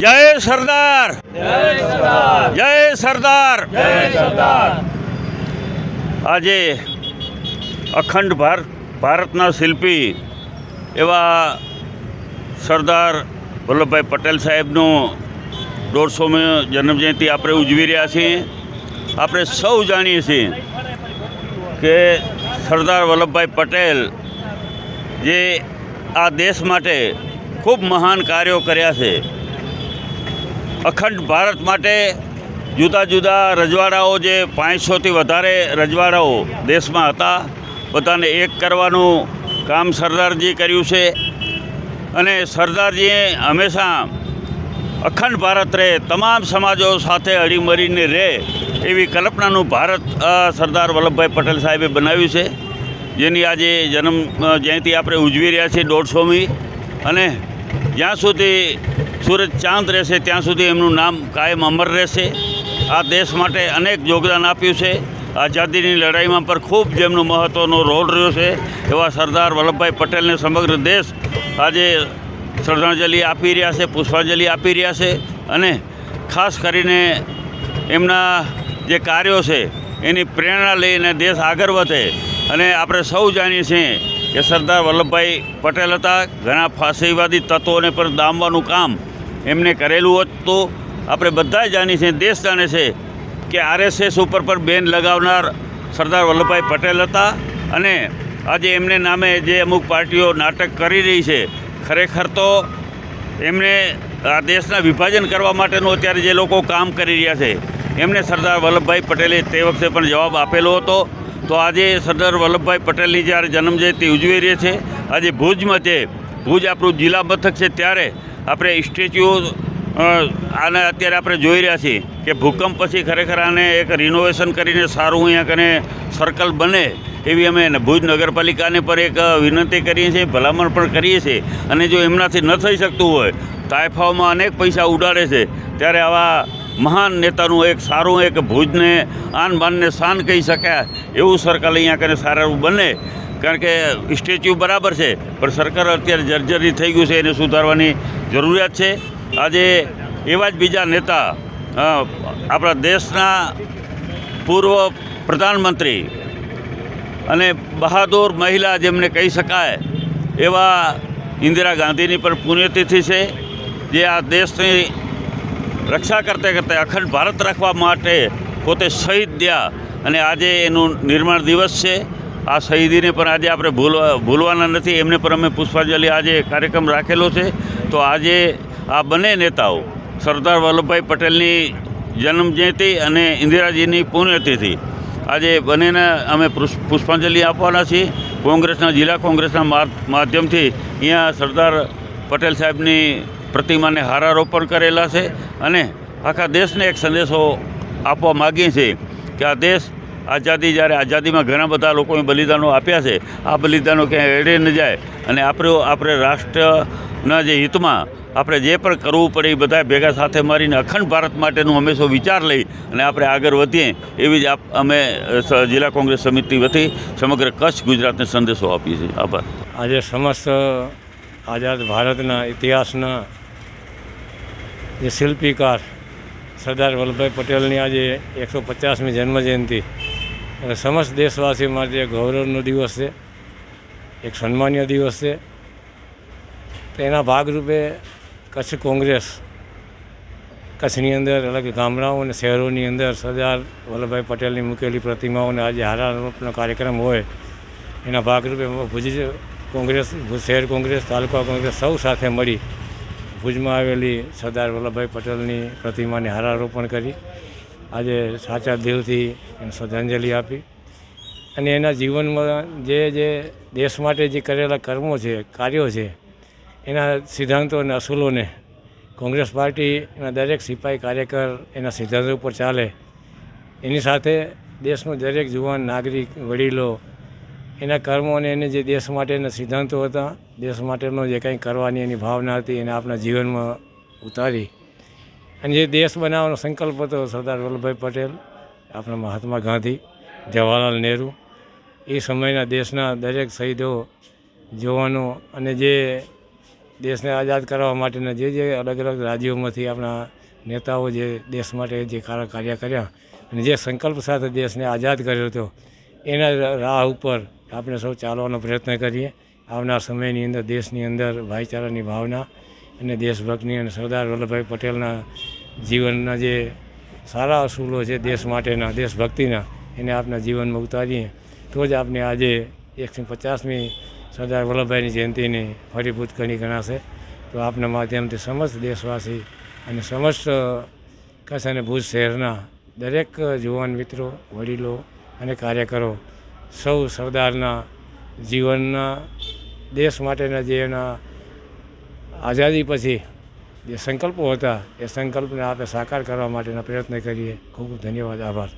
જય સરદાર. જય સરદાર. આજે અખંડ ભારત ભારતના શિલ્પી એવા સરદાર વલ્લભભાઈ પટેલ સાહેબનું દોઢસોમી જન્મજયંતિ આપણે ઉજવી રહ્યા છીએ. આપણે સૌ જાણીએ છીએ કે સરદાર વલ્લભભાઈ પટેલ જે આ દેશ માટે ખૂબ મહાન કાર્યો કર્યા છે. અખંડ ભારત માટે જુદા જુદા રજવાડાઓ જે પાંચસોથી વધારે રજવાડાઓ દેશમાં હતા, બધાને એક કરવાનું કામ સરદારજી કર્યું છે. અને સરદારજીએ હંમેશા અખંડ ભારત રહે, તમામ સમાજો સાથે હળીમળીને રહે એવી કલ્પનાનું ભારત સરદાર વલ્લભભાઈ પટેલ સાહેબે બનાવ્યું છે. જેની આજે જન્મ, જયંતિ આપણે ઉજવી રહ્યા છીએ દોઢસોમી અને જ્યાં સુધી સૂરજ ચાંદ રહેશે, ત્યાં સુધી એમનું નામ કાયમ અમર રહેશે. આ દેશ માટે અનેક યોગદાન આપ્યું છે. આઝાદીની લડાઈમાં પણ ખૂબ જેમનું મહત્ત્વનો રોલ રહ્યો છે. એવા સરદાર વલ્લભભાઈ પટેલને સમગ્ર દેશ આજે શ્રદ્ધાંજલિ આપી રહ્યા છે, પુષ્પાંજલિ આપી રહ્યા છે અને ખાસ કરીને એમના જે કાર્યો છે, એની પ્રેરણા લઈને દેશ આગળ વધે. અને આપણે સૌ જાણીએ છીએ કે સરદાર વલ્લભભાઈ પટેલ હતા, ઘણા ફાંસીવાદી તત્વોને પર દામવાનું કામ એમને કરેલું હતું. આપણે બધા જાણીએ છીએ, દેશ જાણે છે કે આરએસએસ ઉપર પર બેન લગાવનાર સરદાર વલ્લભભાઈ પટેલ હતા અને આજે એમને નામે જે અમુક પાર્ટીઓ નાટક કરી રહી છે, ખરેખર તો એમને આ દેશના વિભાજન કરવા માટેનું અત્યારે જે લોકો કામ કરી રહ્યા છે એમને સરદાર વલ્લભભાઈ પટેલે તે વખતે પણ જવાબ આપેલો હતો. તો આજે સરદાર વલ્લભભાઈ પટેલની જ્યારે જન્મજયંતિ ઉજવી રહી છે, આજે ભુજમાં જે, ભુજ આપણું જિલ્લા મથક છે, ત્યારે આપણે સ્ટેચ્યુ આને અત્યારે આપણે જોઈ રહ્યા છીએ કે ભૂકંપ પછી ખરેખર આને એક રિનોવેશન કરીને સારું અહીંયા કને સર્કલ બને એવી અમે ભુજ નગરપાલિકાને પણ એક વિનંતી કરીએ છીએ, ભલામણ પણ કરીએ છીએ. અને જો એમનાથી ન થઈ શકતું હોય, તાયફાઓમાં અનેક પૈસા ઉડાડે છે, ત્યારે આવા મહાન નેતાનું એક સારું એક ભુજને આન બાનને શાન કહી શકાય. એવું સર્કલ અહીંયા કરીને સારું બને. કારણ કે સ્ટેચ્યુ બરાબર છે, પણ સરકાર અત્યારે જર્જરી થઈ ગયું છે, એને સુધારવાની જરૂરિયાત છે. આજે એવા જ બીજા નેતા આપણા દેશના પૂર્વ પ્રધાનમંત્રી અને બહાદુર મહિલા જેમને કહી શકાય, એવા ઇન્દિરા ગાંધીની પણ પુણ્યતિથિ છે, જે આ દેશની રક્ષા કરતે કરતે અખંડ ભારત રાખવા માટે પોતે શહીદ થયા. અને આજે એનું નિર્માણ દિવસ છે. આ શહીદીને પણ આજે આપણે ભૂલવા, ભૂલવાના નથી. એમને પણ અમે પુષ્પાંજલિ આજે કાર્યક્રમ રાખેલો છે. તો આજે આ બંને નેતાઓ, સરદાર વલ્લભભાઈ પટેલની જન્મજયંતિ અને ઇન્દિરાજીની પુણ્યતિથિ, આજે બંનેને અમે પુષ- પુષ્પાંજલિ આપવાના છીએ. કોંગ્રેસના, જિલ્લા કોંગ્રેસના માધ્યમથી અહીંયા સરદાર પટેલ સાહેબની પ્રતિમાને હારારોપણ કરેલા છે અને આખા દેશને એક સંદેશો આપવા માગીએ છીએ કે આ દેશ આઝાદી જ્યારે આઝાદીમાં ઘણા બધા લોકોએ બલિદાનો આપ્યા છે, આ બલિદાનો ક્યાંય એડે ન જાય અને આપણે આપણે રાષ્ટ્રના જે હિતમાં આપણે જે પણ કરવું પડે એ બધા ભેગા સાથે મળીને અખંડ ભારત માટેનું હંમેશા વિચાર લઈ અને આપણે આગળ વધીએ એવી જ આપ અમે જિલ્લા કોંગ્રેસ સમિતિ વતી સમગ્ર કચ્છ ગુજરાતને સંદેશો આપીએ છીએ. આભાર. આજે સમસ્ત આઝાદ ભારતના ઇતિહાસના જે શિલ્પીકાર સરદાર વલ્લભભાઈ પટેલની આજે એકસો પચાસમી જન્મજયંતિ. અને સમસ્ત દેશવાસીઓ માટે ગૌરવનો દિવસ છે, એક સન્માન્ય દિવસ છે. તો એના ભાગરૂપે કચ્છ કોંગ્રેસ, કચ્છની અંદર અલગ ગામડાઓ અને શહેરોની અંદર સરદાર વલ્લભભાઈ પટેલની મૂકેલી પ્રતિમાઓને આજે હારારોપનો કાર્યક્રમ હોય, એના ભાગરૂપે ભુજ કોંગ્રેસ શહેર કોંગ્રેસ, તાલુકા કોંગ્રેસ સૌ સાથે મળી ભુજમાં આવેલી સરદાર વલ્લભભાઈ પટેલની પ્રતિમાને હારારોપણ કરી. આજે સાચા દિલથી એને શ્રદ્ધાંજલિ આપી. અને એના જીવનમાં જે જે દેશ માટે જે કરેલા કર્મો છે, કાર્યો છે, એના સિદ્ધાંતો અને અસૂલોને કોંગ્રેસ પાર્ટી એના દરેક સિપાહી કાર્યકર એના સિદ્ધાંતો ઉપર ચાલે. એની સાથે દેશનો દરેક જુવાન, નાગરિક, વડીલો એના કર્મો અને એને જે દેશ માટેના સિદ્ધાંતો હતા દેશ માટેનો જે કંઈ કરવાની એની ભાવના હતી એને આપણા જીવનમાં ઉતારી. અને જે દેશ બનાવવાનો સંકલ્પ હતો સરદાર વલ્લભભાઈ પટેલ, આપણા મહાત્મા ગાંધી, જવાહરલાલ નહેરુ, એ સમયના દેશના દરેક શહીદો જવાનો અને જે દેશને આઝાદ કરવા માટેના જે જે અલગ અલગ રાજ્યોમાંથી આપણા નેતાઓ જે દેશ માટે જે કાર્ય કર્યા અને જે સંકલ્પ સાથે દેશને આઝાદ કર્યો હતો, એના રાહ ઉપર આપણે સૌ ચાલવાનો પ્રયત્ન કરીએ. આવનાર સમયની અંદર દેશની અંદર ભાઈચારાની ભાવના અને દેશભક્તની અને સરદાર વલ્લભભાઈ પટેલના જીવનના જે સારા અસૂલો છે દેશ માટેના, દેશભક્તિના, એને આપના જીવનમાં ઉતારીએ. તો જ આપણે આજે એકસો પચાસમી સરદાર વલ્લભભાઈની જયંતિની ફરીભૂત ગણી ગણાશે. તો આપના માધ્યમથી સમસ્ત દેશવાસી અને સમસ્ત કચ્છ અને ભુજ શહેરના દરેક જુવાન મિત્રો, વડીલો અને કાર્યકરો સૌ સરદારના જીવનના દેશ માટેના જે એના આઝાદી પછી જે સંકલ્પો હતા, એ સંકલ્પને આપણે સાકાર કરવા માટેના પ્રયત્ન કરીએ. ખૂબ ખૂબ ધન્યવાદ, આભાર.